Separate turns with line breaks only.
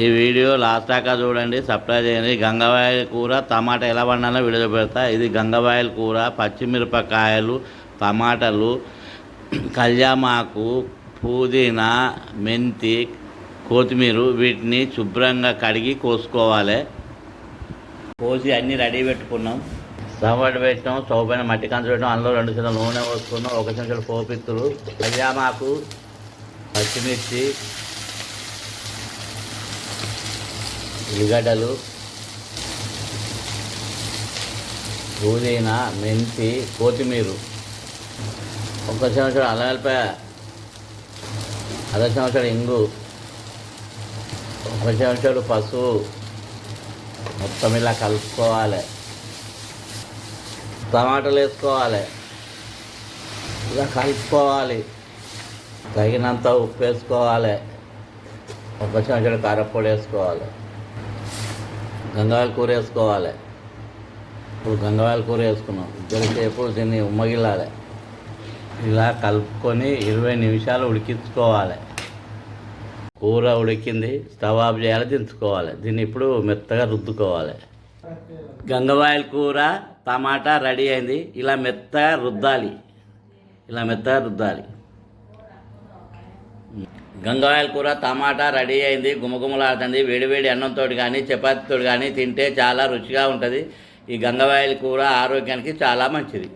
ఈ video last దాకా చూడండి సబ్స్క్రైబ్ చేయండి. గంగవాయల కూర టమాటా ఎలా వండాలో వీడియో పెడతా. ఇది గంగవాయల కూర పచ్చిమిరపకాయలు టమాటాలు కళ్యామాకు పుదీనా మెంతి కొత్తిమీర వీటిని శుభ్రంగా కడిగి కోసుకోవాలి. కోసి అన్నీ రెడీ పెట్టుకున్నాం. సవడ్ పెట్టాం స్టవ్ పైన మట్టి కంచు పెట్టాం అందులో రెండు చిన్న నూనె పోసుకున్నాం. ఒక చెంచాడు పోపిత్తులు కళ్యామాకు పచ్చిమిర్చి ఉల్లిగడ్డలు పుదీనా మెంతి కొత్తిమీర. ఒక సంవత్సరం అల్లగలిపాయ అర సంవత్సరం ఇంగు ఒక సంవత్సరం పసుపు మొత్తం ఇలా కలుపుకోవాలి. టమాటాలు వేసుకోవాలి. ఇలా కలుపుకోవాలి. తగినంత ఉప్పు వేసుకోవాలి. ఒక సంవత్సరం కారపొడి వేసుకోవాలి. గంగావాయల కూర వేసుకోవాలి. ఇప్పుడు గంగావాయల కూర వేసుకున్నాం. ఇద్దరిసేపు దీన్ని ఉమ్మగిల్లాలి ఇలా కలుపుకొని ఇరవై నిమిషాలు ఉడికించుకోవాలి. కూర ఉడికింది స్టవ్ ఆఫ్ చేయాలి దించుకోవాలి. దీన్ని ఇప్పుడు మెత్తగా రుద్దుకోవాలి. గంగవాయల కూర టమాటా రెడీ అయింది. ఇలా మెత్తగా రుద్దాలి. ఇలా మెత్తగా రుద్దాలి. గంగావాయల కూర టమాటా రెడీ అయింది గుమగుమలాడుతుంది. వేడివేడి అన్నంతో కానీ చపాతీతో కానీ తింటే చాలా రుచిగా ఉంటుంది. ఈ గంగవాయల కూర ఆరోగ్యానికి చాలా మంచిది.